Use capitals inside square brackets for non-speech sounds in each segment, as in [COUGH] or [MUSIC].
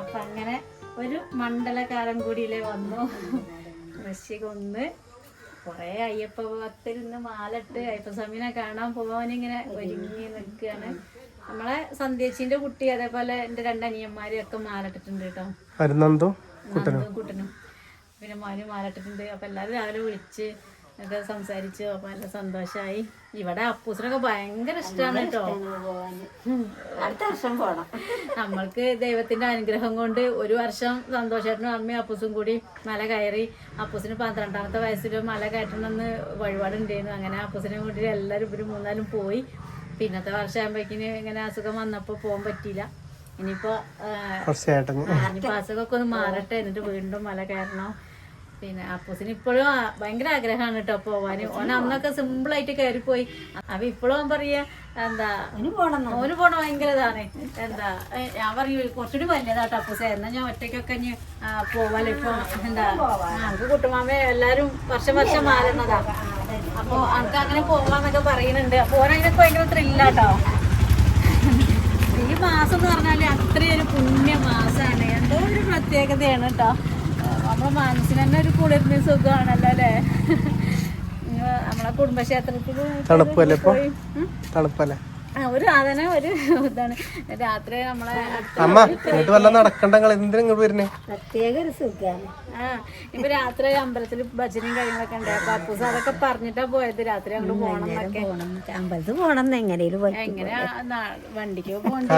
അപ്പൊ അങ്ങനെ ഒരു മണ്ഡലകാലം കൂടിയില്ലേ വന്നു. വൃശ്ചിക ഒന്ന് കൊറേ അയ്യപ്പ ഭക്തരിന്ന് മാലട്ട് അയ്യപ്പസ്വാമിനെ കാണാൻ പോവാനിങ്ങനെ ഒരുങ്ങി നിൽക്കുകയാണ് നമ്മളെ സന്ധ്യച്ചിന്റെ കുട്ടി അതേപോലെ എന്റെ രണ്ടനിയന്മാരും ഒക്കെ മാലട്ടിട്ടുണ്ട് കേട്ടോ. കുട്ടനും. പിന്നെ മോനും മാലട്ടിട്ടുണ്ട്. അപ്പൊ എല്ലാരും രാവിലെ വിളിച്ച് ഒക്കെ സംസാരിച്ചു. അപ്പൊ നല്ല സന്തോഷായി. ഇവിടെ അപ്പൂസിനൊക്കെ ഭയങ്കര ഇഷ്ടമാണ് കേട്ടോ. അടുത്ത വർഷം പോണം. നമ്മൾക്ക് ദൈവത്തിന്റെ അനുഗ്രഹം കൊണ്ട് ഒരു വർഷം സന്തോഷേട്ടനും അമ്മയും അപ്പൂസും കൂടി മല കയറി. അപ്പൂസിന് പന്ത്രണ്ടാമത്തെ വയസ്സിൽ മല കയറ്റണമെന്ന് വഴിപാടുണ്ടായിരുന്നു. അങ്ങനെ അപ്പൂസിനെ കൂടി എല്ലാവരും ഇവർ മൂന്നാലും പോയി. പിന്നത്തെ വർഷം ആകുമ്പോഴേക്കിന് ഇങ്ങനെ അസുഖം വന്നപ്പോൾ പോകാൻ പറ്റിയില്ല. ഇനിയിപ്പോ അസുഖമൊക്കെ ഒന്ന് മാറട്ടെ. എന്നിട്ട് വീണ്ടും മല കയറണം. പിന്നെ അപ്പൂസിന് ഇപ്പോഴും ഭയങ്കര ആഗ്രഹമാണ് കേട്ടോ പോവാന്. ഓൻ അന്നൊക്കെ സിമ്പിൾ ആയിട്ട് കയറി പോയി അപ്പൊ ഇപ്പോഴും അവൻ പറയാ എന്താ ഓന് പോണ ഭയങ്കര ഇതാണ്. എന്താ ഞാൻ പറയൂ കുറച്ചുകൂടി വലിയതാട്ടോ അപ്പൂസ. എന്നാ ഞാൻ ഒറ്റയ്ക്കൊക്കെ ഇനി പോവാലോ ഇപ്പൊ? എന്താ നമുക്ക് കുട്ടുമാമ എല്ലാരും വർഷം വർഷം മാറുന്നതാ. അപ്പൊ അനക്ക് അങ്ങനെ പോവാന്നൊക്കെ പറയുന്നുണ്ട്. അപ്പൊ ഓനതിനൊക്കെ ഭയങ്കര ത്രില്ലാട്ടോ ഈ മാസം എന്ന് പറഞ്ഞാൽ അത്രയൊരു പുണ്യ മാസാണ് എന്തോ ഒരു പ്രത്യേകതയാണ് കേട്ടോ. നമ്മൾ തന്നെ ഒരു കുളിർന്ന സുഖമാണല്ലോ അല്ലേ? നമ്മളെ കുടുംബക്ഷേത്രത്തിൽ തണുപ്പല്ലേ ഇപ്പൊ? തണുപ്പല്ലേ? ആ, ഒരു സാധനം ഒരു ഇതാണ്. രാത്രി നമ്മളെ അമ്മ എന്നിട്ട് വല്ല നടക്കണ്ടങ്ങൾ എന്തിനാ ഇങ്ങോട്ട് വരുന്നേ? പ്രത്യേക ഒരു സുഖമാണ് ആ ഇപ്പൊ രാത്രി അമ്പലത്തിൽ ഭജനയും കാര്യങ്ങളൊക്കെ ഉണ്ട്. അപ്പൊ അപ്പൂസ് അതൊക്കെ പറഞ്ഞിട്ടാ പോയത്. രാത്രി അങ്ങോട്ട് പോണം എന്നൊക്കെ. അമ്പലത്തിൽ പോണം എങ്ങനെയും? എങ്ങനെ വണ്ടിക്ക് പോകണ്ട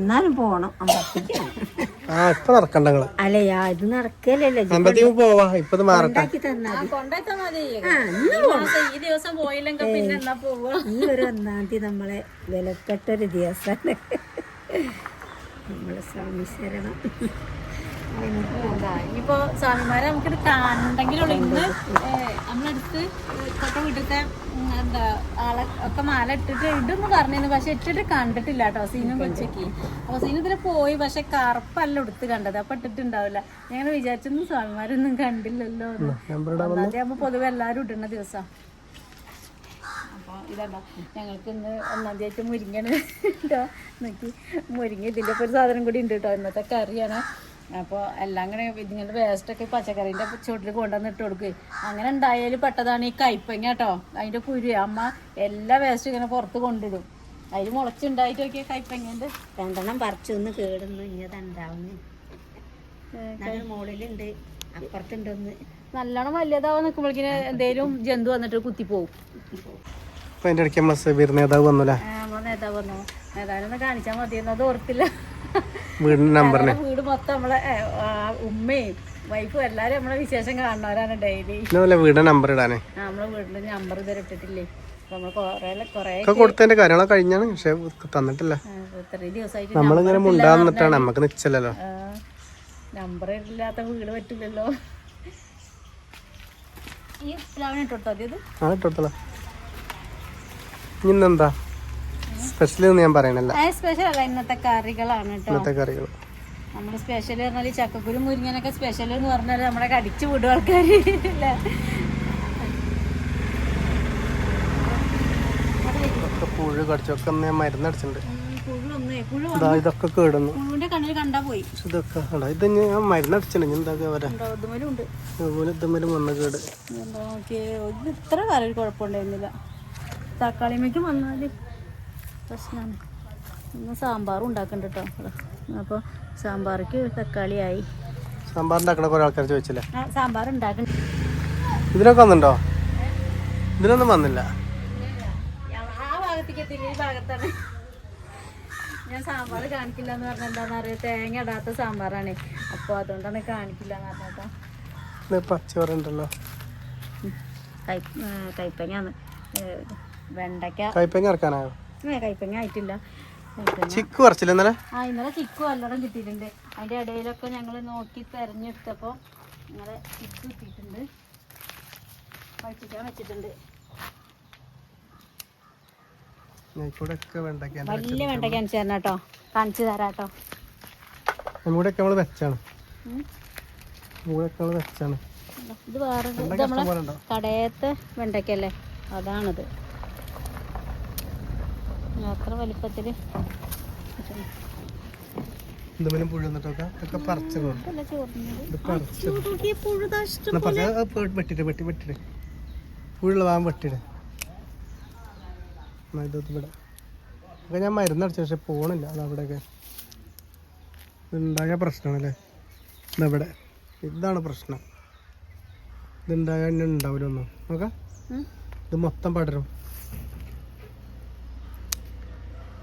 എന്നാലും പോണം. അമ്പലത്തിക്ക് ആ ഇപ്പൊ നടക്കണ്ട നിങ്ങൾ. അല്ലയാ ഇത് നടക്കലല്ലേ അമ്പലത്തേക്ക് പോവാ. ഇപ്പൊ ഇത് മാറട്ടെ. ഈ ദിവസം പോയില്ലെങ്കിൽ പിന്നെ എന്നാ പോവുക ഈ ഒരു ഒന്നാം തീയതി നമ്മളെ വിലപ്പെട്ടൊരു ദിവസമാണ് [LAUGHS] നമ്മളെ സ്വാമി ശരണം. ഇനിയിപ്പോ സ്വാമിമാരെ നമുക്കിത് കാണണ്ടെങ്കിലുള്ള. ഇന്ന് നമ്മളടുത്ത് തൊട്ട വീട്ടിലത്തെ എന്താ ആളെ ഒക്കെ മാല ഇട്ടിട്ട് ഇടുന്ന് പറഞ്ഞിരുന്നു. പക്ഷെ ഇട്ടിട്ട് കണ്ടിട്ടില്ല കേട്ടോ സീനും കൊച്ചയ്ക്ക് അപ്പൊ ഇതിൽ പോയി പക്ഷെ കറുപ്പല്ല എടുത്ത് കണ്ടത്. അപ്പൊ ഇട്ടിട്ടുണ്ടാവില്ല. ഞങ്ങൾ വിചാരിച്ചൊന്നും സ്വാമിമാരൊന്നും കണ്ടില്ലല്ലോ അതാകുമ്പോ പൊതുവെ എല്ലാരും ഇടുന്ന ദിവസം. ഇതണ്ട ഞങ്ങൾക്ക് ഇന്ന് ഒന്നാം തീയതി ആയിട്ട് കേട്ടോ നോക്കി. മുരിങ്ങ ഇതിന്റെ ഒരു സാധനം കൂടി ഉണ്ട് കേട്ടോ. ഇന്നത്തെ കറിയാണ്. അപ്പോൾ എല്ലാം കൂടെ വേസ്റ്റ് വേസ്റ്റൊക്കെ പച്ചക്കറീന്റെ ചുവട്ടിൽ കൊണ്ടുവന്ന് ഇട്ട് കൊടുക്കുകയും അങ്ങനെ ഉണ്ടായാലും പെട്ടതാണ് ഈ കയ്പ്പങ്ങ കേട്ടോ. അതിന്റെ കുരു അമ്മ എല്ലാ വേസ്റ്റും ഇങ്ങനെ പുറത്ത് കൊണ്ടിടും. അതിൽ മുളച്ചുണ്ടായിട്ട് നോക്കിയ കയ്പങ്ങന്റെ രണ്ടെണ്ണം പറിച്ചു ഒന്ന് കേടുന്നു നല്ല മുകളിലുണ്ട് അപ്പുറത്തുണ്ടെന്ന്. നല്ലോണം വലിയതാവാൻ നിൽക്കുമ്പോഴേക്കിന് എന്തേലും ജന്തു വന്നിട്ട് കുത്തിപ്പോവും. നേതാവ് വന്നു നേതാവ് വന്നു. നേതാവിനൊന്ന് കാണിച്ചാൽ മതി എന്നത് ഓർത്തില്ല. വീടിന്റെ നമ്പറിനെ വീട് മൊത്തം നമ്മളെ ഉമ്മയും വൈഫും എല്ലാരും നമ്മളെ വിശേഷം കാണുന്നവരാണ് ഡെയിലി നമ്മളെ വീടിന്റെ നമ്പർ ഇടാനേ. നമ്മളെ വീടിന്റെ നമ്പർ ഇതുവരെ ഇട്ടിട്ടില്ലേ? കൊടുത്തതിന്റെ കാര്യങ്ങളൊക്കെ കഴിഞ്ഞാണ് പക്ഷെ തന്നിട്ടില്ല. നമ്മളിങ്ങനെ മുണ്ടാന്നിട്ടാണ് നമുക്ക് നിച്ചല്ലോ നമ്പർ ഇല്ലാത്ത വീട് പറ്റില്ലല്ലോ. ഇട്ടോട്ടോ ഇന്നെന്താ? സ്പെഷ്യൽ എന്ന് ഞാൻ പറയണല്ല. സ്പെഷ്യൽ അല്ല ഇന്നത്തെ കറികളാണ് ഇന്നത്തെ കറികൾ. നമ്മൾ സ്പെഷ്യൽ പറഞ്ഞാൽ ചക്കക്കുരു മുരിങ്ങനൊക്കെ സ്പെഷ്യൽ എന്ന് പറഞ്ഞാൽ നമ്മളെ കടിച്ചു വിടും ആൾക്കാർ പുഴു കടിച്ചൊക്കെ ഞാൻ മരുന്നടിച്ചിട്ടുണ്ട് ഇതൊക്കെ കേടുന്നു. ഇതൊക്കെ ഇത് ഞാൻ മരുന്നടിച്ചിട്ടുണ്ട് എന്താ വരാ ഇതുമേലും വന്ന കേട്. ഇത്ര കുഴപ്പമുണ്ടായിരുന്നില്ല. തക്കാളിമയ്ക്ക് വന്നാൽ പ്രശ്നമാണ് ഇന്ന് സാമ്പാറും ഉണ്ടാക്കണ്ട കേട്ടോ അപ്പോൾ സാമ്പാർക്ക് തക്കാളിയായി. സാമ്പാർ ഉണ്ടാക്കണ കുറേ ആൾക്കാർ ചോദിച്ചില്ലേ? സാമ്പാർ ഉണ്ടാക്കണ്ട. ഇതിനൊക്കെ വന്നിട്ടുണ്ടോ ഇതിനൊന്നും വന്നില്ല. ഞാൻ സാമ്പാർ കാണിക്കില്ല എന്ന് പറഞ്ഞാൽ എന്താണെന്ന് അറിയാം? തേങ്ങ ഇടാത്ത സാമ്പാറാണ്. അപ്പോൾ അതുകൊണ്ടാണ് കാണിക്കില്ല എന്ന് പറഞ്ഞേട്ടോ ഇത് പച്ചവറുണ്ടല്ലോ കൈപ്പങ്ങാന്ന് വെണ്ടയ്ക്ക. കൈപ്പങ്ങ ഇറക്കാനായോ കൈപ്പങ്ങ ആയിട്ടില്ല. ചിക്ക് പറിച്ചില്ല ഇന്നലെ? ആ ഇന്നലെ ചിക്കു നല്ലോണം കിട്ടിയിട്ടുണ്ട്. അതിന്റെ ഇടയിലൊക്കെ ഞങ്ങൾ നോക്കി തിരഞ്ഞെടുത്തപ്പോൾ ഞങ്ങളെ ചിക്കു കിട്ടിയിട്ടുണ്ട്. പഴിച്ചിക്കാൻ വെച്ചിട്ടുണ്ട്. വലിയ കാണിച്ചു തരണം കേട്ടോ. കാണിച്ചു തരാം കേട്ടോ. ഇവിടെയൊക്കെ നമ്മൾ വെച്ചാണ്. വെച്ചാണ്. ഇത് വേറെ കടയത്തെ വെണ്ടക്കല്ലേ അതാണിത്. അത്ര എന്തെങ്കിലും പുഴു ഇതൊക്കെ വെട്ടിട്ട് വെട്ടി വെട്ടിട്ട് പുഴുള്ള വെട്ടിട്ട് ഇവിടെ. ഒക്കെ ഞാൻ മരുന്നടിച്ചു പക്ഷെ പോണില്ല. അതവിടെയൊക്കെ ഇതുണ്ടായ പ്രശ്നമാണല്ലേ? ഇതവിടെ ഇതാണ് പ്രശ്നം. ഇതുണ്ടായ ഉണ്ടാവില്ല ഒന്നും നോക്കാം. ഇത് മൊത്തം പടരും.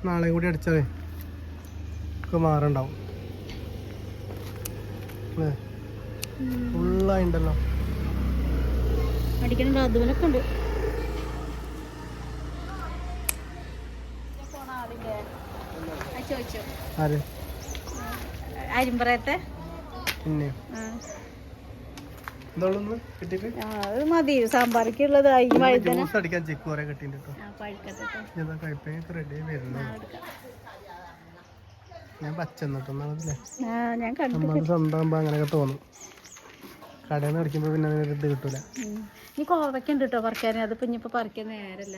നാളെയും കൂടി അടിച്ചാലേ ഒക്കെ മാറുണ്ടാവും. അല്ലേ? ഫുള്ളായിണ്ടല്ലോ അടിക്കണുണ്ട് അതുപോലൊക്കെ ഉണ്ട്. ചോദിച്ചോ പിന്നെ? അത് മതി. സാമ്പാറിക്കുള്ളത് ഈ വഴുതന. ജ്യൂസ് അടിക്കാൻ ചെക്ക് കുറെ കിട്ടിയിട്ട് കേട്ടോ ആ, പഴുക്കട്ടെ ട്ടോ. ഞാൻ കഴിപ്പൊക്കെ റെഡി വരുന്നു ആ, എടുക്കാം. ഞാൻ പച്ച എന്നിട്ടൊന്നാമതില്ലേ ആ, ഞാൻ കണ്ടു നമ്മൾ സ്വന്തമാകുമ്പോൾ അങ്ങനെയൊക്കെ തോന്നും. കടയിൽ നിന്ന് അടിക്കുമ്പോൾ പിന്നെ അങ്ങനെ ഒരു ഇത് കിട്ടൂല. ഉം. ഇനി കോവയ്ക്ക ഉണ്ട് കേട്ടോ പറിക്കാൻ അതിപ്പോ ഇനിയിപ്പോ പറിക്കാൻ നേരല്ല.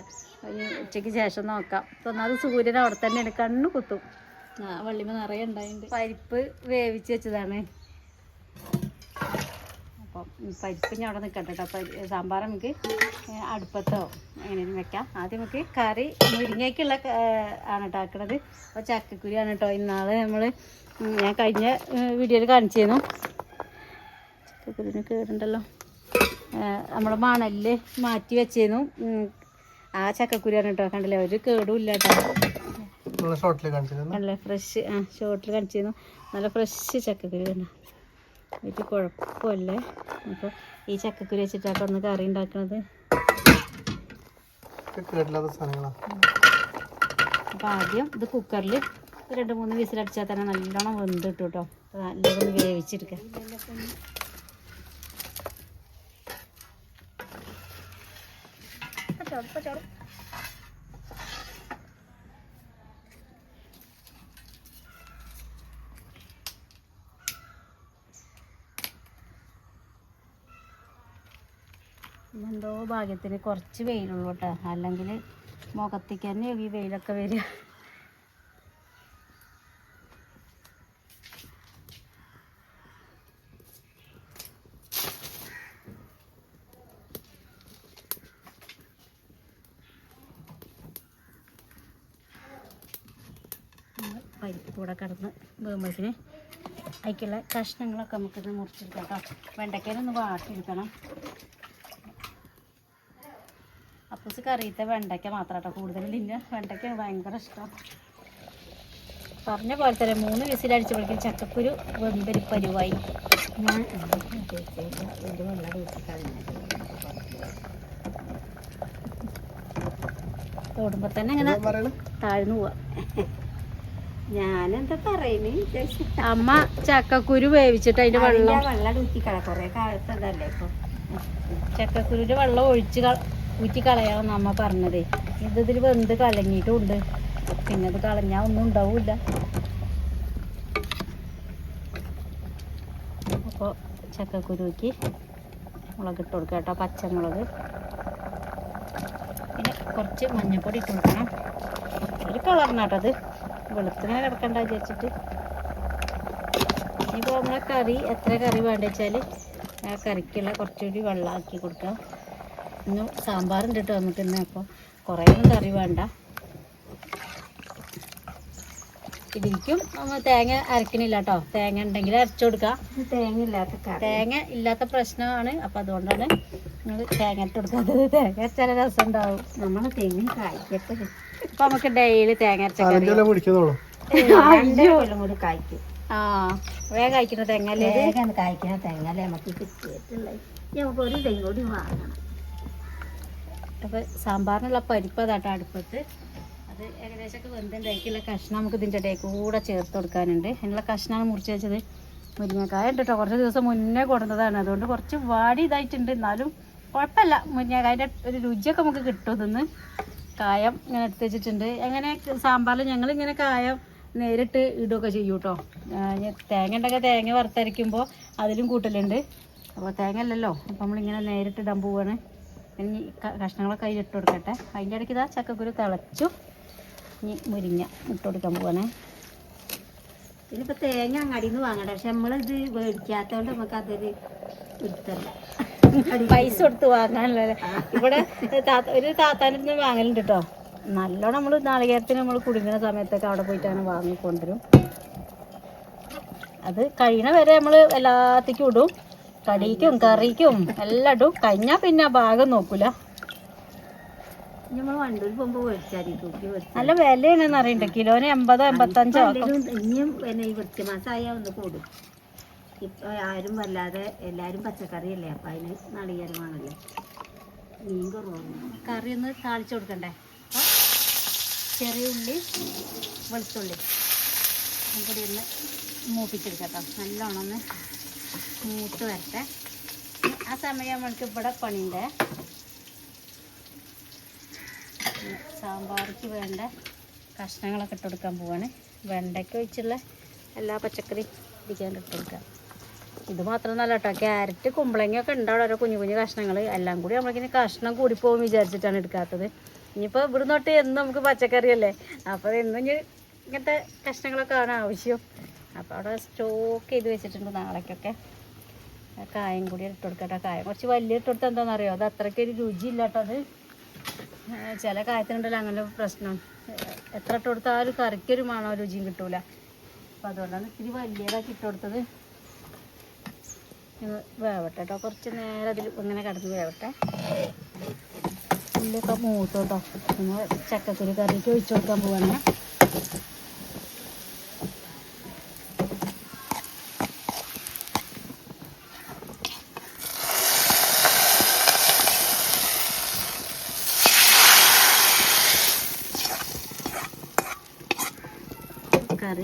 ഉച്ചയ്ക്ക് ശേഷം നോക്കാം. ഒന്നാമത് സൂര്യൻ അവിടെ തന്നെയാണ് കണ്ണു കുത്തും. ആ വള്ളിമ നിറയെ ഉണ്ടായിട്ടുണ്ട് പരിപ്പ് വേവിച്ച് വെച്ചതാണ്. അപ്പം പരിപ്പ് ഞാൻ അവിടെ നിൽക്കട്ടെ കേട്ടോ സാമ്പാർ നമുക്ക് അടുപ്പത്തോ എങ്ങനെയും വെക്കാം. ആദ്യം നമുക്ക് കറി മുരിങ്ങയ്ക്കുള്ള ആണ് കേട്ടോ ആക്കണത്. അപ്പോൾ ചക്കക്കുരിയാണ് കേട്ടോ ഇന്നാൾ നമ്മൾ ഞാൻ കഴിഞ്ഞ വീഡിയോയിൽ കാണിച്ചിരുന്നു. ചക്കക്കുരുവിന് കേടുണ്ടല്ലോ. നമ്മുടെ മണലിൽ മാറ്റി വെച്ചിരുന്നു. ആ ചക്കക്കുരിയാണ് കേട്ടോ കണ്ടില്ലേ? ഒരു കേടും ഇല്ല കേട്ടോ നല്ല ഫ്രഷ് ആ ഷോട്ടിൽ കാണിച്ചിരുന്നു. നല്ല ഫ്രഷ് ചക്കക്കുരു കണ്ട ഒരു കുഴപ്പമല്ലേ. അപ്പോൾ ഈ ചക്കക്കുരു വെച്ചിട്ടാണ് ഒന്ന് കറി ഉണ്ടാക്കണത്. അപ്പോൾ ആദ്യം ഇത് കുക്കറിൽ രണ്ട് മൂന്ന് വിസിലടിച്ചാൽ തന്നെ നല്ലോണം വെന്ത് ഇട്ടു കേട്ടോ നല്ലോണം ഒന്ന് വേവിച്ചെടുക്കാം എന്തോ ഭാഗ്യത്തിന് കുറച്ച് വെയിലുള്ളൂ കേട്ടോ. അല്ലെങ്കിൽ മുഖത്തേക്ക് തന്നെ ഈ വെയിലൊക്കെ വരിക. പരിപ്പൂടെ പരിപ്പ് കൂടെ കിടന്ന് വേകുമ്പോഴത്തേന് അതിക്കുള്ള കഷ്ണങ്ങളൊക്കെ നമുക്കിത് മുറിച്ചെടുക്കാം കേട്ടോ. വെണ്ടയ്ക്കയിലൊന്ന് വാട്ടിയെടുക്കണം. അപ്പൂസ് കറിയത്തെ വെണ്ടയ്ക്ക മാത്രം കേട്ടോ കൂടുതലില്ല വെണ്ടയ്ക്ക ഭയങ്കര ഇഷ്ടം. പറഞ്ഞ പോലെ തന്നെ മൂന്ന് വിസിലടിച്ചപ്പോഴേക്കും ചക്കക്കുരു വെന്തൊരു പരുവായി. ഞാൻ ഒരു വെള്ളം ഓടുമ്പോൾ തന്നെ ഇങ്ങനെ താഴ്ന്നു പോവാ. ഞാനെന്താ പറയുന്നേ അമ്മ ചക്കക്കുരു വേവിച്ചിട്ട് അതിന്റെ വെള്ളം വെള്ളം കൊറേ കാലത്തതല്ലേ ഇപ്പൊ? ചക്കക്കുരുവിന്റെ വെള്ളം ഒഴിച്ച് കള ഊറ്റി കളയാമെന്ന് അമ്മ പറഞ്ഞതേ. ഇത് ഇതിൽ വെന്ത് കലങ്ങിയിട്ടുണ്ട്. പിന്നെ അത് കളഞ്ഞാൽ ഒന്നും ഉണ്ടാവില്ല. അപ്പോൾ ചക്കക്കുരുക്കി മുളക് ഇട്ട് കൊടുക്കുക കേട്ടോ പച്ചമുളക്. പിന്നെ കുറച്ച് മഞ്ഞൾപ്പൊടി ഇട്ട് കൊടുക്കണം. ഒരു കളറിനാട്ടത് വെളുത്തിങ്ങനെ കിടക്കണ്ട വിചാരിച്ചിട്ട്. ഇനിയിപ്പോൾ നമ്മളെ കറി എത്ര കറി വേണ്ട വെച്ചാൽ ആ കറിക്കുള്ള കുറച്ചുകൂടി വെള്ളമാക്കി കൊടുക്കാം. ഇന്ന് സാമ്പാറുണ്ട് കേട്ടോ നമുക്ക് ഇന്ന് അപ്പോൾ കുറേ ഒന്നും കറി വേണ്ട. ഇതിരിക്കും നമ്മൾ തേങ്ങ അരക്കണില്ല കേട്ടോ തേങ്ങ ഉണ്ടെങ്കിൽ അരച്ചു കൊടുക്കാം. തേങ്ങ ഇല്ലാത്ത കറി. തേങ്ങ ഇല്ലാത്ത പ്രശ്നമാണ്. അപ്പം അതുകൊണ്ടാണ് നിങ്ങൾ തേങ്ങ ഇട്ട് കൊടുക്കാത്തത്. തേങ്ങ അരച്ചാൽ രസം ഉണ്ടാവും നമ്മൾ തേങ്ങ കായ്ക്കട്ടെ. അപ്പം നമുക്ക് ഡെയിലി തേങ്ങ അരച്ച കറി അതിന്റെ പിടിക്കുന്നുള്ളൂ രണ്ടര കൊല്ലം കൂടി കായ്ക്കും. ആ വേഗം കഴിക്കുന്ന തേങ്ങ വേഗം കായ്ക്കുന്ന തെങ്ങല്ലേ നമുക്ക് കിട്ടിയിട്ടില്ല നമുക്ക് ഒരു തേങ്ങ കൂടി വാങ്ങണം. അപ്പോൾ സാമ്പാറിനുള്ള പരിപ്പ് അതാട്ടോ അടുപ്പത്ത്. അത് ഏകദേശമൊക്കെ വെന്തുണ്ടാക്കിയുള്ള കഷ്ണം നമുക്ക് ഇതിന്റെ ഇടയിൽ കൂടെ ചേർത്ത് കൊടുക്കാനുണ്ട്. അതിനുള്ള കഷ്ണമാണ് മുറിച്ച് വെച്ചത്. മുരിങ്ങക്കായ ഉണ്ട് കേട്ടോ കുറച്ച് ദിവസം മുന്നേ കൊടുത്തതാണ്. അതുകൊണ്ട് കുറച്ച് വാടി ഇതായിട്ടുണ്ട്. എന്നാലും കുഴപ്പമില്ല. മുരിങ്ങക്കായന്റെ ഒരു രുചിയൊക്കെ നമുക്ക് കിട്ടും ഇതിന്ന്. കായം ഇങ്ങനെ എടുത്ത് വെച്ചിട്ടുണ്ട്. അങ്ങനെ സാമ്പാറിൽ ഞങ്ങൾ ഇങ്ങനെ കായം നേരിട്ട് ഇടുകയൊക്കെ ചെയ്യും കേട്ടോ തേങ്ങ ഉണ്ടൊക്കെ തേങ്ങ വറുത്തരയ്ക്കുമ്പോൾ അതിലും കൂട്ടലുണ്ട്. അപ്പോൾ തേങ്ങ അല്ലല്ലോ. അപ്പോൾ നമ്മളിങ്ങനെ നേരിട്ട് ഇടാൻ പോവാണ്. ഇനി കഷ്ണങ്ങളൊക്കെ അതിൽ ഇട്ട് കൊടുക്കട്ടെ. അതിന്റെ ഇടയ്ക്ക് ഇതാ ചക്കക്കുരു തിളച്ചു. ഇനി മുരിങ്ങ ഇട്ട് കൊടുക്കാൻ പോവാണേ. ഇതിലിപ്പോൾ തേങ്ങ അങ്ങാടിയിൽ നിന്ന് വാങ്ങണ്ട. പക്ഷെ നമ്മളിത് മേടിക്കാത്തതുകൊണ്ട് നമുക്ക് അതൊരു എടുത്തല്ല പൈസ കൊടുത്ത് വാങ്ങാനല്ലേ ഇവിടെ താത്ത- ഒരു താത്താനിൽ നിന്ന് വാങ്ങലുണ്ട് കേട്ടോ നല്ലോണം നമ്മൾ നാളികേരത്തിന് നമ്മൾ കുടുങ്ങുന്ന സമയത്തൊക്കെ അവിടെ പോയിട്ടാണ് വാങ്ങിക്കൊണ്ടുവരും. അത് കഴിയണ വരെ നമ്മൾ എല്ലാത്തേക്കും ഇടും. കടിക്കും കറിക്കും. എല്ലാം കഴിഞ്ഞാ പിന്നെ ഭാഗം നോക്കൂല. നല്ല വിലയാണെന്ന് അറിയണ്ട? കിലോന് എൺപതോ എൺപത്തഞ്ചോ ഇനിയും പിന്നെ ഈ വൃത്തിമാസമായ ഒന്ന് കൂടും. ഇപ്പൊ ആരും വല്ലാതെ എല്ലാരും പച്ചക്കറിയല്ലേ? അപ്പൊ അതിന് നാളികേരമാണല്ലോ മീൻ കുറവാണ്. കറി ഒന്ന് താളിച്ചു കൊടുക്കണ്ടേ? ചെറിയ ഉള്ളി വെളുത്തുള്ളി. ഒന്ന് മൂപ്പിച്ചെടുക്കട്ടോ നല്ലോണം ഒന്ന് മൂത്ത് വരട്ടെ. ആ സമയം നമുക്ക് ഇവിടെ പണിയുണ്ട്. സാമ്പാർക്ക് വേണ്ട കഷ്ണങ്ങളൊക്കെ ഇട്ട് കൊടുക്കാൻ പോവാണ്. വെണ്ടയ്ക്ക ഒഴിച്ചുള്ള എല്ലാ പച്ചക്കറി ഇടിക്കാൻ ഇട്ട് കൊടുക്കാം. ഇത് മാത്രമൊന്നല്ല കേട്ടോ ക്യാരറ്റ് കുമ്പളങ്ങയൊക്കെ ഉണ്ടാവും ഓരോ കുഞ്ഞു കുഞ്ഞു കഷ്ണങ്ങൾ എല്ലാം കൂടി നമ്മളിങ്ങനെ കഷ്ണം കൂടിപ്പോകും വിചാരിച്ചിട്ടാണ് എടുക്കാത്തത്. ഇനിയിപ്പോൾ ഇവിടെ തൊട്ട് എന്നും നമുക്ക് പച്ചക്കറിയല്ലേ? അപ്പോൾ എന്നും ഇങ്ങനത്തെ കഷ്ണങ്ങളൊക്കെ ആണ് ആവശ്യം. അപ്പോൾ അവിടെ സ്റ്റോക്ക് ചെയ്ത് വെച്ചിട്ടുണ്ട് നാളേക്കൊക്കെ. കായം കൂടി ഇട്ട് കൊടുക്കട്ടെ കായം. കുറച്ച് വലിയ ഇട്ട് കൊടുത്താൽ എന്താണെന്നറിയോ അത് അത്രയ്ക്ക് ഒരു രുചിയില്ലാട്ടത് ചില കായത്തിനുണ്ടല്ലോ അങ്ങനെ പ്രശ്നം. എത്ര ഇട്ട് കൊടുത്താലും കറിക്കൊരു മണോ രുചിയും കിട്ടൂല. അപ്പോൾ അതുകൊണ്ടാണ് ഇത്തിരി വലിയതാക്കി ഇട്ട് കൊടുത്തത്. വേവട്ടെ കേട്ടോ കുറച്ച് നേരം അതിൽ ഇങ്ങനെ കിടന്ന് വേവട്ടെ. ഉള്ളിയൊക്കെ മൂത്തോട്ടോ നിങ്ങൾ ചക്കക്കുരു കറിക്ക് ഒഴിച്ചു കൊടുക്കാൻ പോവാണ്.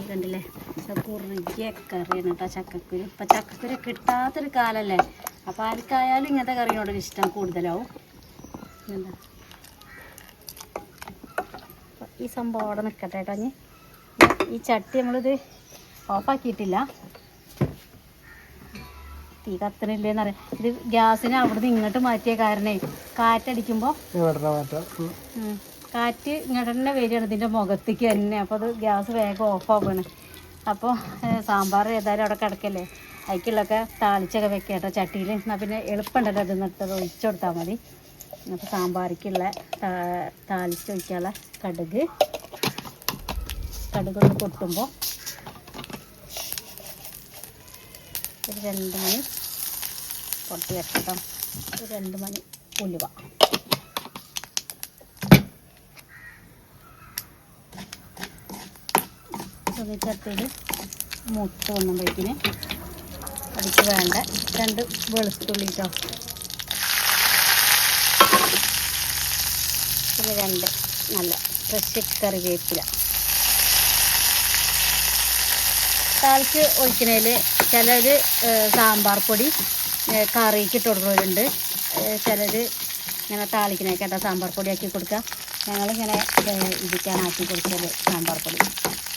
കണ്ടില്ലേ? കുറുകിയ കറിയാണ് കേട്ടോ ചക്കക്കുരു. ഇപ്പം ചക്കക്കുരു കിട്ടാത്തൊരു കാലല്ലേ? അപ്പോൾ ആർക്കായാലും ഇങ്ങനത്തെ കറിയോട് ഇഷ്ടം കൂടുതലാവും. എന്താ ഈ സംഭവം അവിടെ നിൽക്കട്ടെ കേട്ടോ ഇനി. ഈ ചട്ടി നമ്മളിത് ഓഫാക്കിയിട്ടില്ല തീ കത്തണില്ലേന്ന് അറിയാം. ഇത് ഗ്യാസിനെ അവിടുന്ന് ഇങ്ങോട്ട് മാറ്റിയ കാരണേ കാറ്റടിക്കുമ്പോൾ. കാറ്റ് ഇങ്ങോട്ട് വരികയാണ് ഇതിന്റെ മുഖത്തേക്ക് തന്നെ. അപ്പോൾ അത് ഗ്യാസ് വേഗം ഓഫ് ആവുകയാണ്. അപ്പോൾ സാമ്പാർ ഏതായാലും അവിടെ കിടക്കല്ലേ? അതിക്കുള്ളൊക്കെ താളിച്ചൊക്കെ വെക്കുക കേട്ടോ ചട്ടിയിൽ എന്നാൽ പിന്നെ എളുപ്പമുണ്ടല്ലോ അത് നിട്ടത്. ഒഴിച്ചു കൊടുത്താൽ മതി. അപ്പോൾ സാമ്പാറിക്കുള്ള താളിച്ച് ഒഴിക്കാനുള്ള കടുക്. കടുക് ഒന്ന് പൊട്ടുമ്പോൾ ഒരു രണ്ട് മണി പൊട്ടി വെക്കട്ടോ ഒരു രണ്ട് മണി ഉലുവ. ചട്ടിയിൽ മുട്ട് വന്നുമ്പോഴേക്കിന് അതിക്ക് വേണ്ട രണ്ട് വെളുത്തുള്ളി കേട്ടോ പിന്നെ രണ്ട് നല്ല ഫ്രഷ് കറിവേപ്പില. താളിച്ച് ഒഴിക്കണേൽ ചിലർ സാമ്പാർ പൊടി കറിക്ക് ഇട്ട് കൊടുക്കുന്നവരുണ്ട്. ചിലർ ഇങ്ങനെ താളിക്കണേ കേട്ടോ സാമ്പാർ പൊടി ആക്കി കൊടുക്കുക ഞങ്ങളിങ്ങനെ ഇടിക്കാൻ ആക്കി കൊടുത്തത് സാമ്പാർ പൊടി.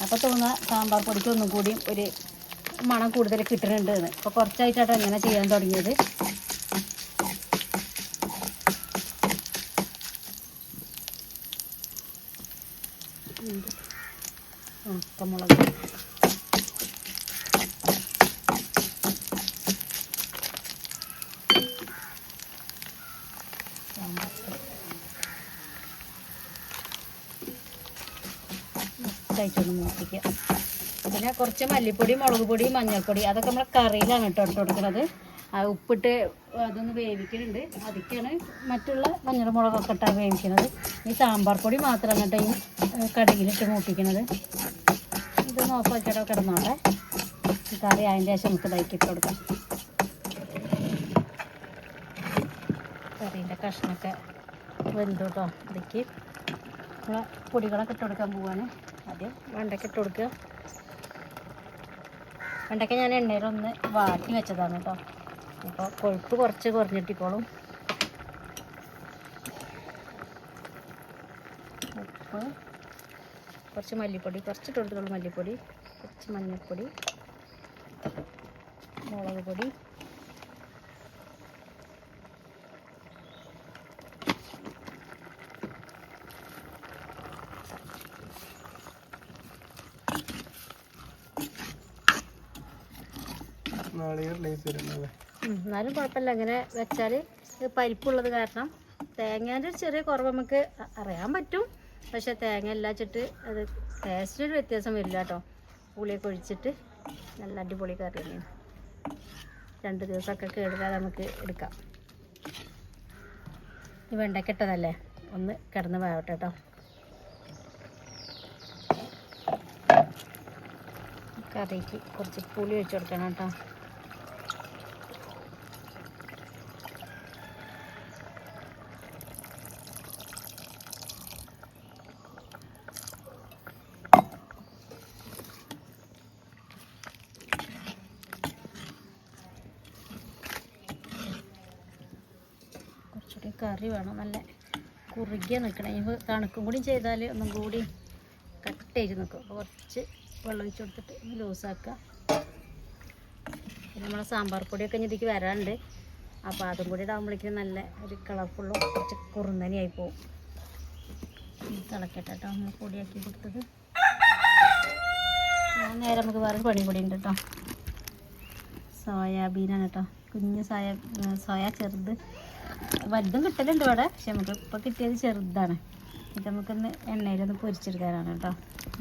അപ്പോൾ തോന്നുക സാമ്പാർ പൊടിക്ക് ഒന്നും കൂടി ഒരു മണം കൂടുതൽ കിട്ടുന്നുണ്ട് എന്ന്. അപ്പോൾ കുറച്ചായിട്ടാണ് ഇങ്ങനെ ചെയ്യാൻ തുടങ്ങിയത്. ഉണക്കമുളക് സാമ്പാർ കഴിച്ചൊന്ന് മൂപ്പിക്കുക. പിന്നെ കുറച്ച് മല്ലിപ്പൊടി മുളക് പൊടി മഞ്ഞൾപ്പൊടി അതൊക്കെ നമ്മൾ കറിയിലാണ് കേട്ടോ ഇട്ട് കൊടുക്കുന്നത്. ഉപ്പിട്ട് അതൊന്ന് വേവിക്കുന്നുണ്ട് അതൊക്കെയാണ് മറ്റുള്ള മഞ്ഞൾ മുളകൊക്കെ ഇട്ടാണ് വേവിക്കുന്നത് ഈ സാമ്പാർ പൊടി മാത്രം കേട്ടോ ഈ ഏഹ്, കടുകിലിട്ട് മൂപ്പിക്കുന്നത് ഇത് ഓഫാക്കിയിട്ട് കിടന്നോട്ടെ. ഈ കറി അതിന്റെ ശേഷം നമുക്ക് ഇതാക്കി ഇട്ട് കൊടുക്കാം. കറീന്റെ കഷ്ണമൊക്കെ വെന്തു കേട്ടോ. ഇതൊക്കെ നമ്മളെ പൊടികളൊക്കെ ഇട്ട് കൊടുക്കാൻ പോവാണ്. ആദ്യം വെണ്ടയ്ക്ക ഇട്ട് കൊടുക്കുക. വെണ്ടയ്ക്ക ഞാൻ എണ്ണയിലൊന്ന് വാട്ടി വെച്ചതാണ് കേട്ടോ. അപ്പോൾ കൊഴുപ്പ് കുറച്ച് കുറഞ്ഞിട്ടിക്കോളും ഉപ്പ് കുറച്ച് മല്ലിപ്പൊടി കുറച്ച് ഇട്ട് കൊടുത്തോളൂ മല്ലിപ്പൊടി കുറച്ച് മഞ്ഞൾപ്പൊടി മുളക് പൊടി എന്നാലും കുഴപ്പമില്ല. അങ്ങനെ വെച്ചാൽ പരിപ്പുള്ളത് കാരണം തേങ്ങേന്റെ ഒരു ചെറിയ കുറവ് നമുക്ക് അറിയാൻ പറ്റും. പക്ഷെ തേങ്ങ ഇല്ലാച്ചിട്ട് അത് ടേസ്റ്റിനൊരു വ്യത്യാസം വരില്ല കേട്ടോ. പുളിയൊക്കെ ഒഴിച്ചിട്ട് നല്ല അടിപൊളി കറി തന്നെയാണ്. രണ്ട് ദിവസമൊക്കെ കേടുകാതെ നമുക്ക് എടുക്കാം. ഈ വെണ്ടക്കെട്ടതല്ലേ ഒന്ന് കിടന്ന് വേവട്ടെ കേട്ടോ. കറിക്ക് കുറച്ച് പുളി ഒഴിച്ചു കൊടുക്കണം കേട്ടോ കുറച്ചുകൂടി കറി വേണം. നല്ല കുറുകിയ നിൽക്കണം. ഇനി തണുക്കും കൂടി ചെയ്താൽ ഒന്നും കൂടി കട്ട് ചെയ്ത് നിൽക്കും അപ്പോൾ കുറച്ച് വെള്ളം ഒഴിച്ച് കൊടുത്തിട്ട് ഒന്ന് ലൂസാക്കുക പിന്നെ നമ്മളെ സാമ്പാർ പൊടിയൊക്കെ ഇനി ഇതിലേക്ക് വരാറുണ്ട് അപ്പോൾ അതും കൂടി ഇടാകുമ്പോഴേക്കും നല്ല ഒരു കളർഫുള്ളും കുറച്ച് കുറുന്നനെയായി പോവും. തിളക്കട്ടെ കേട്ടോ നമ്മൾ പൊടിയാക്കി കൊടുത്തത്. നേരെ നമുക്ക് വേറെ പണി കൂടി ഉണ്ട് കേട്ടോ സോയാബീനാണ് കേട്ടോ കുഞ്ഞ് സോയ സോയ ചെറുത്. വലുതും കിട്ടലുണ്ട് ഇവിടെ. പക്ഷെ നമുക്ക് ഇപ്പോൾ കിട്ടിയത് ചെറുതാണ്. ഇത് നമുക്കൊന്ന് എണ്ണയിലൊന്ന് പൊരിച്ചെടുക്കാനാണ് കേട്ടോ.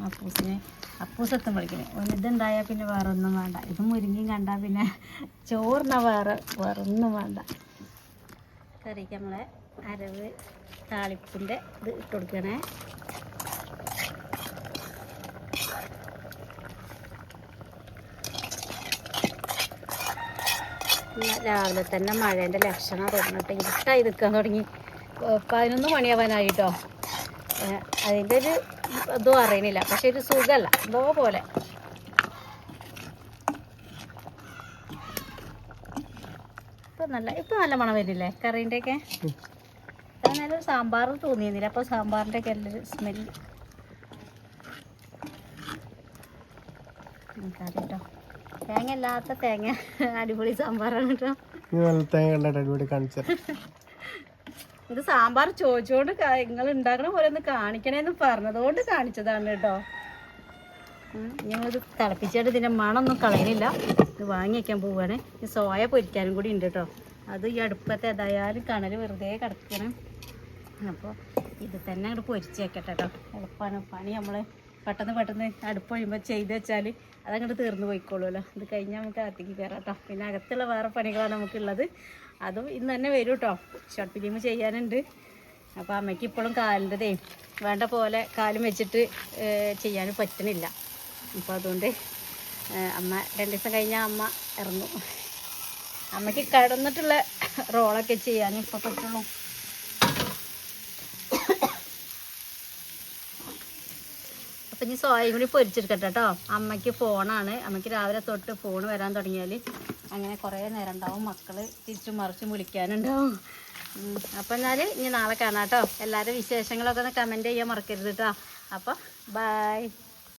അപ്പൂസിന് അപ്പൂസ് എത്തും ഒന്നിതുണ്ടായാൽ പിന്നെ വേറെ ഒന്നും വേണ്ട. ഇത് മുരിങ്ങയും കണ്ടാൽ പിന്നെ ചോറിന വേറെ വേറെ ഒന്നും വേണ്ട. കറിക്ക് നമ്മളെ അരവ് താളിപ്പിന്റെ ഇത് ഇട്ട് കൊടുക്കണേ. രാവിലെ തന്നെ മഴേന്റെ ലക്ഷണം തുടങ്ങിട്ട്. ഇരുട്ടായി നിൽക്കാൻ തുടങ്ങി. പതിനൊന്ന് മണിയാവാനായിട്ടോ. അതിന്റെ ഒരു ഇതും അറിയണില്ല. പക്ഷെ ഒരു സുഖമല്ല എന്തോ പോലെ. ഇപ്പം നല്ല ഇപ്പം നല്ല മണം വരില്ലേ കറീന്റെയൊക്കെ. ഇത്ര സാമ്പാർ തോന്നിയിരുന്നില്ല. അപ്പോൾ സാമ്പാറിന്റെ ഒക്കെ നല്ലൊരു സ്മെല്ല് കറി കേട്ടോ തേങ്ങ ഇല്ലാത്ത തേങ്ങ അടിപൊളി സാമ്പാറാണ് കേട്ടോ തേങ്ങ കണ്ടിട്ട് അടിപൊളി കാണിച്ചു. ഇത് സാമ്പാർ ചോദിച്ചോണ്ട് നിങ്ങൾ ഉണ്ടാക്കണ പോലെ ഒന്ന് കാണിക്കണേന്ന് പറഞ്ഞതുകൊണ്ട് കാണിച്ചതാണ് കേട്ടോ ഞങ്ങളിത് തിളപ്പിച്ചിട്ട് ഇതിന്റെ മണമൊന്നും കളയണില്ല. ഇത് വാങ്ങി വയ്ക്കാൻ പോവുകയാണ് ഈ സോയ പൊരിക്കാനും കൂടി ഉണ്ട് കേട്ടോ അത് ഈ അടുപ്പത്തെ ഏതായാലും കണൽ വെറുതെ കിടക്കണം. അപ്പോൾ ഇത് തന്നെ അങ്ങോട്ട് പൊരിച്ച് വെക്കട്ടെ കേട്ടോ എളുപ്പമാണ് പണി നമ്മൾ പെട്ടെന്ന് പെട്ടെന്ന് അടുപ്പ് കഴിയുമ്പോൾ ചെയ്ത് വെച്ചാൽ അതങ്ങോട്ട് തീർന്നു പോയിക്കോളുമല്ലോ. ഇത് കഴിഞ്ഞാൽ നമുക്ക് അകത്തേക്ക് കയറാം കേട്ടോ പിന്നെ അകത്തുള്ള വേറെ പണികളാണ് നമുക്കുള്ളത്. അതും ഇന്ന് തന്നെ വരും കേട്ടോ ഷോർട്ട് ഫിലിം ചെയ്യാനുണ്ട്. അപ്പോൾ അമ്മയ്ക്ക് ഇപ്പോഴും കാലിന്റെതേ വേണ്ട പോലെ കാലും വെച്ചിട്ട് ചെയ്യാനും പറ്റണില്ല അപ്പോൾ അതുകൊണ്ട് അമ്മ രണ്ട് ദിവസം കഴിഞ്ഞാൽ അമ്മ ഇറങ്ങും. അമ്മയ്ക്ക് കിടന്നിട്ടുള്ള റോളൊക്കെ ചെയ്യാൻ ഇപ്പോൾ പറ്റുള്ളൂ. അപ്പം ഇനി സോയയും കൂടി പൊരിച്ചെടുക്കട്ടെ കേട്ടോ. അമ്മയ്ക്ക് ഫോണാണ്. അമ്മയ്ക്ക് രാവിലെ തൊട്ട് ഫോൺ വരാൻ തുടങ്ങിയാൽ അങ്ങനെ കുറേ നേരം ഉണ്ടാവും. മക്കൾ തിരിച്ചും മറിച്ചും വിളിക്കാനുണ്ടാവും അപ്പൊ എന്നാൽ ഇനി നാളെ കാണാം കേട്ടോ. എല്ലാവരും വിശേഷങ്ങളൊക്കെ ഒന്ന് കമന്റ് ചെയ്യാൻ മറക്കരുത് കേട്ടോ. അപ്പോൾ ബായ്